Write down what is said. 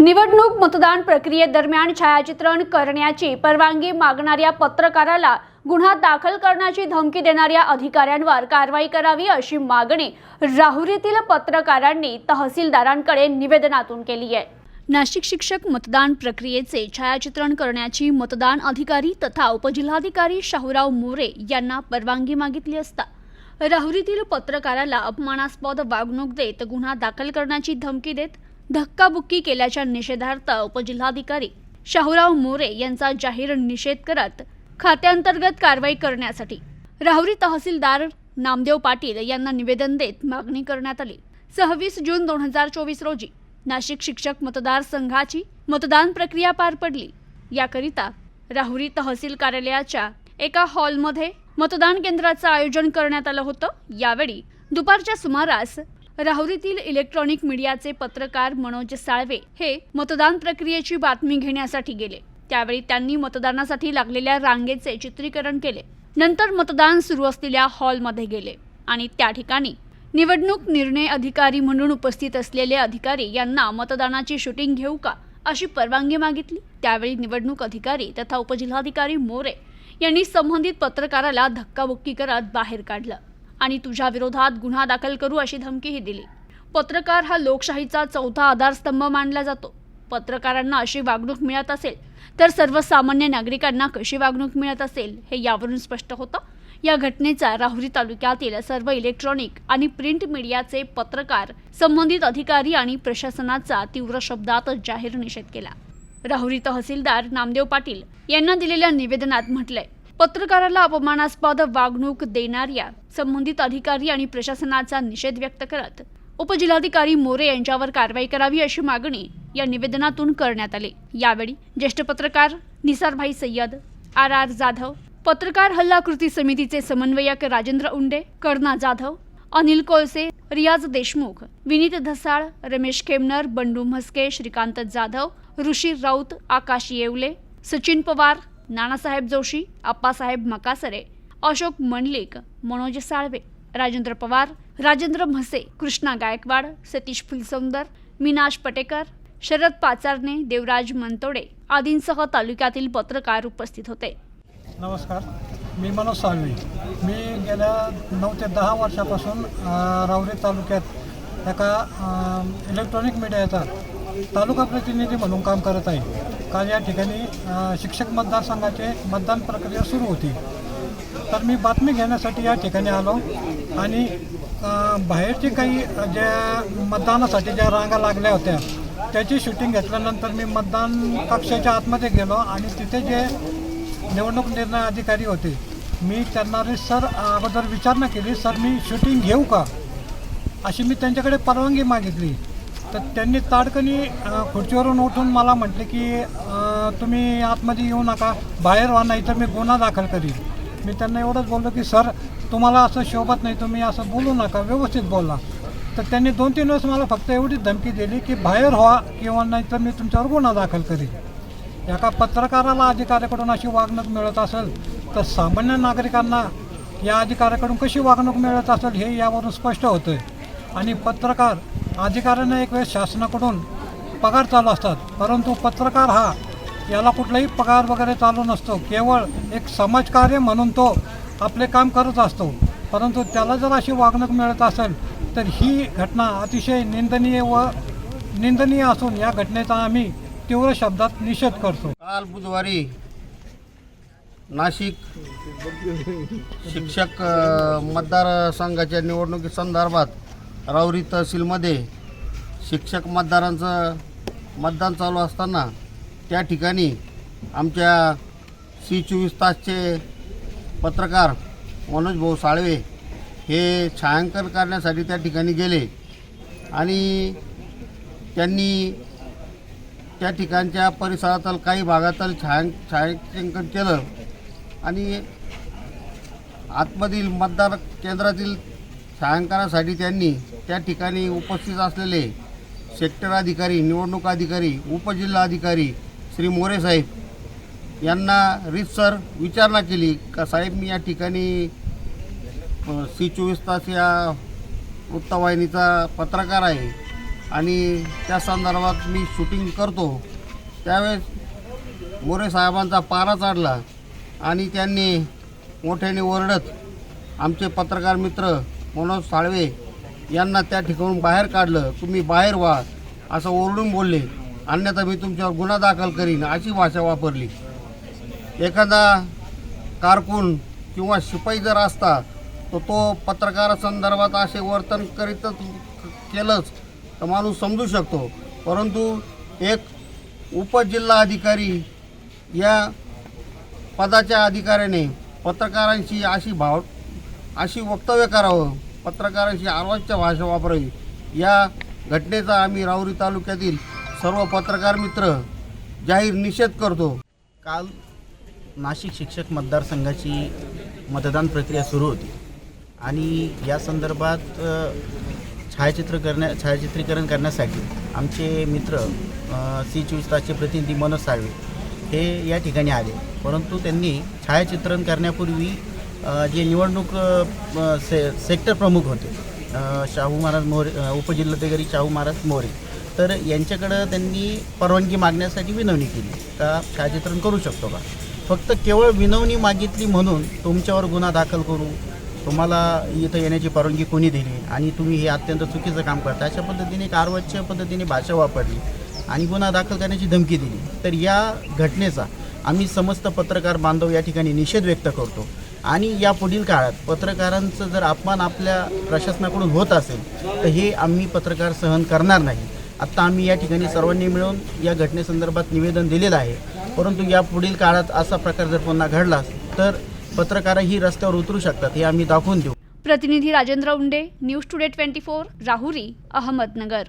निवडणूक मतदान प्रक्रियेदरम्यान छायाचित्रण करण्याची परवानगी मागणाऱ्या पत्रकाराला गुन्हा दाखल करण्याची धमकी देणाऱ्या अधिकाऱ्यांवर कारवाई करावी अशी मागणी राहुरीतील पत्रकारांनी तहसीलदारांकडे निवेदनातून केली आहे. नाशिक शिक्षक मतदान प्रक्रियेचे छायाचित्रण करण्याची मतदान अधिकारी तथा उपजिल्हाधिकारी शाहूराव मोरे यांना परवानगी मागितली असता राहुरीतील पत्रकाराला अपमानास्पद वागणूक देत गुन्हा दाखल करण्याची धमकी देत धक्काबुक्की केल्याच्या निषेधार्थ उपजिल्हाधिकारी शाहूराव मोरे यांचा जाहीर निषेध करत खात्यांतर्गत कारवाई करण्यासाठी राहुरी तहसीलदार नामदेव पाटील यांना निवेदन देत मागणी करण्यात आली. सव्वीस जून दोन हजार चोवीस रोजी नाशिक शिक्षक मतदारसंघाची मतदान प्रक्रिया पार पडली. याकरिता राहुरी तहसील कार्यालयाच्या एका हॉलमध्ये मतदान केंद्राचं आयोजन करण्यात आलं होतं. यावेळी दुपारच्या सुमारास राहुरीतील इलेक्ट्रॉनिक मीडियाचे पत्रकार मनोज साळवे हे मतदान प्रक्रियेची बातमी घेण्यासाठी गेले. त्यावेळी त्यांनी मतदानासाठी लागलेल्या रांगेचे चित्रीकरण केले. नंतर मतदान सुरू असलेल्या हॉलमध्ये गेले आणि त्या ठिकाणी निवडणूक निर्णय अधिकारी म्हणून उपस्थित असलेले अधिकारी यांना मतदानाची शूटिंग घेऊ का अशी परवानगी मागितली. त्यावेळी निवडणूक अधिकारी तथा उपजिल्हाधिकारी मोरे यांनी संबंधित पत्रकाराला धक्काबुक्की करत बाहेर काढलं. आणि तुझ्या विरोधात गुन्हा दाखल करू अशी धमकीही दिली. पत्रकार हा लोकशाहीचा चौथा आधारस्तंभ मानला जातो. पत्रकारांना अशी वागणूक मिळत असेल तर सर्वसामान्य नागरिकांना कशी वागणूक मिळत असेल हे यावरून स्पष्ट होतं. या घटनेचा राहुरी तालुक्यातील सर्व इलेक्ट्रॉनिक आणि प्रिंट मीडियाचे पत्रकार संबंधित अधिकारी आणि प्रशासनाचा तीव्र शब्दात जाहीर निषेध केला. राहुरी तहसीलदार नामदेव पाटील यांना दिलेल्या निवेदनात म्हटलंय पत्रकाराला अपमानास्पद वागणूक देणाऱ्या संबंधित अधिकारी आणि प्रशासनाचा निषेध व्यक्त करत उपजिल्हाधिकारी मोरे यांच्यावर कारवाई करावी अशी मागणी या निवेदनातून करण्यात आली. यावेळी ज्येष्ठ पत्रकार निसारभाई सय्यद आर आर जाधव पत्रकार हल्ला कृती समितीचे समन्वयक राजेंद्र उंडे कर्णा जाधव अनिल कोळसे रियाज देशमुख विनीत धसाळ रमेश खेमनर बंडू म्हस्के श्रीकांत जाधव ऋषी राऊत आकाश येवले सचिन पवार नानासाहेब जोशी आप्पासाहेब मकासरे अशोक मंडलिक मनोज साळवे राजेंद्र पवार राजेंद्र म्हसे कृष्णा गायकवाड सतीश फुलसौंदर मीनाश पटेकर शरद पाचारणे देवराज मनतोडे आदींसह तालुक्यातील पत्रकार उपस्थित होते. नमस्कार मी मनोज साळवी. मी गेल्या नऊ ते दहा वर्षापासून रावरी तालुक्यात एका इलेक्ट्रॉनिक मीडियाचा तालुका प्रतिनिधी म्हणून काम करत आहे. काल या ठिकाणी शिक्षक मतदारसंघाचे मतदान प्रक्रिया सुरू होती. तर मी बातमी घेण्यासाठी या ठिकाणी आलो आणि बाहेरची बाहेरचे काही ज्या मतदानासाठी ज्या रांगा लागल्या होत्या त्याची शूटिंग घेतल्यानंतर मी मतदान कक्षाच्या आतमध्ये गेलो आणि तिथे जे निवडणूक निर्णय अधिकारी होते मी त्यांना रे सर अगोदर विचारणा केली. सर मी शूटिंग घेऊ का? अशी मी त्यांच्याकडे परवानगी मागितली. तर त्यांनी ताडकनी खुर्चीवरून उठून मला म्हटले की तुम्ही आतमध्ये येऊ नका बाहेर व्हा नाही तर मी गुन्हा दाखल करीन. मी त्यांना एवढंच बोललो की सर तुम्हाला असं शोभत नाही तुम्ही असं बोलू नका व्यवस्थित बोला. तर त्यांनी दोन तीन वेळेस मला फक्त एवढीच धमकी दिली की बाहेर व्हा किंवा नाही तर मी तुमच्यावर गुन्हा दाखल करीन. एका पत्रकाराला अधिकाऱ्याकडून अशी वागणूक मिळत असेल तर सामान्य नागरिकांना या अधिकाऱ्याकडून कशी वागणूक मिळत असेल हे यावरून स्पष्ट होतं आहे आणि पत्रकार अधिकाऱ्यांना एक वेळेस शासनाकडून पगार चालू असतात परंतु पत्रकार हा याला कुठलाही पगार वगैरे चालू नसतो केवळ एक समाजकार्य म्हणून तो आपले काम करत असतो. परंतु त्याला जर अशी वागणूक मिळत असेल तर ही घटना अतिशय निंदनीय व निंदनीय असून या घटनेचा आम्ही तीव्र शब्दात निषेध करतो. काल बुधवारी नाशिक शिक्षक अ, मतदारसंघाच्या निवडणुकीसंदर्भात राऊरी तहसीलमध्ये शिक्षक मतदारांचं मतदान चालू असताना त्या ठिकाणी आमच्या सी चोवीस तासचे पत्रकार मनोज भाऊ साळवे हे छायांकन करण्यासाठी त्या ठिकाणी गेले आणि त्यांनी त्या ठिकाणच्या परिसरातील काही भागातील छायां छायांकन केलं आणि आतमधील मतदार केंद्रातील छायांकनासाठी त्यांनी त्या ठिकाणी उपस्थित असलेले सेक्टर अधिकारी निवडणूक अधिकारी उपजिल्हा अधिकारी श्री मोरे साहेब यांना रीतसर विचारणा केली का साहेब मी या ठिकाणी सी चोवीस तास या वृत्तवाहिनीचा पत्रकार आहे आणि त्या संदर्भात मी शूटिंग करतो. त्यावेळेस मोरे साहेबांचा पारा चढला आणि त्यांनी मोठ्याने ओरडत आमचे पत्रकार मित्र मनोज साळवे यांना त्या ठिकाणून बाहेर काढलं तुम्ही बाहेर व्हा असं ओरडून बोलले. अन्यथा मी तुमच्यावर गुन्हा दाखल करीन अशी भाषा वापरली. एखादा कारकून किंवा शिपाई जर असता तर तो पत्रकारासंदर्भात असे वर्तन करीतच केलंच तर माणूस समजू शकतो. परंतु एक उपजिल्हाधिकारी या पदाच्या अधिकाऱ्याने पत्रकारांशी अशी भाव अशी वक्तव्य करावं. पत्रकारांशी आवाजच्या भाषा वापरावी. या घटनेचा आम्ही राऊरी तालुक्यातील सर्व पत्रकार मित्र जाहीर निषेध करतो. काल नाशिक शिक्षक मतदारसंघाची मतदान प्रक्रिया सुरू होती. आणि या संदर्भात छायाचित्र करण्या छायाचित्रीकरण करण्यासाठी आमचे मित्र सी चोवीस तासचे प्रतिनिधी मनोज साळवे हे या ठिकाणी आले. परंतु त्यांनी छायाचित्रण करण्यापूर्वी जे निवडणूक से सेक्टर प्रमुख होते शाहू महाराज मोरे उपजिल्हाधिकारी शाहू महाराज मोरे तर यांच्याकडं त्यांनी परवानगी मागण्यासाठी विनवणी केली. का छायाचित्रण करू शकतो का? फक्त केवळ विनवणी मागितली म्हणून तुमच्यावर गुन्हा दाखल करू तुम्हाला इथं येण्याची परवानगी कोणी दिली आणि तुम्ही हे अत्यंत चुकीचं काम करता अशा पद्धतीने कारवाईच्या पद्धतीने भाषा वापरली आणि गुन्हा दाखल करण्याची धमकी दिली. तर या घटनेचा आम्ही समस्त पत्रकार बांधव या ठिकाणी निषेध व्यक्त करतो. आणि या पुढील काळात पत्रकारांचं जर अपमान आपल्या प्रशासनाकडून होत असेल तर हे आम्ही पत्रकार सहन करणार नाही. आत्ता आम्ही या ठिकाणी सर्वांनी मिळून या घटनेसंदर्भात निवेदन दिलेलं आहे. परंतु या पुढील काळात असा प्रकार जर पुन्हा घडला तर पत्रकारही रस्त्यावर उतरू शकतात हे आम्ही दाखवून देऊ. प्रतिनिधी Rajendra Unde news today twenty four Rahuri Ahmednagar.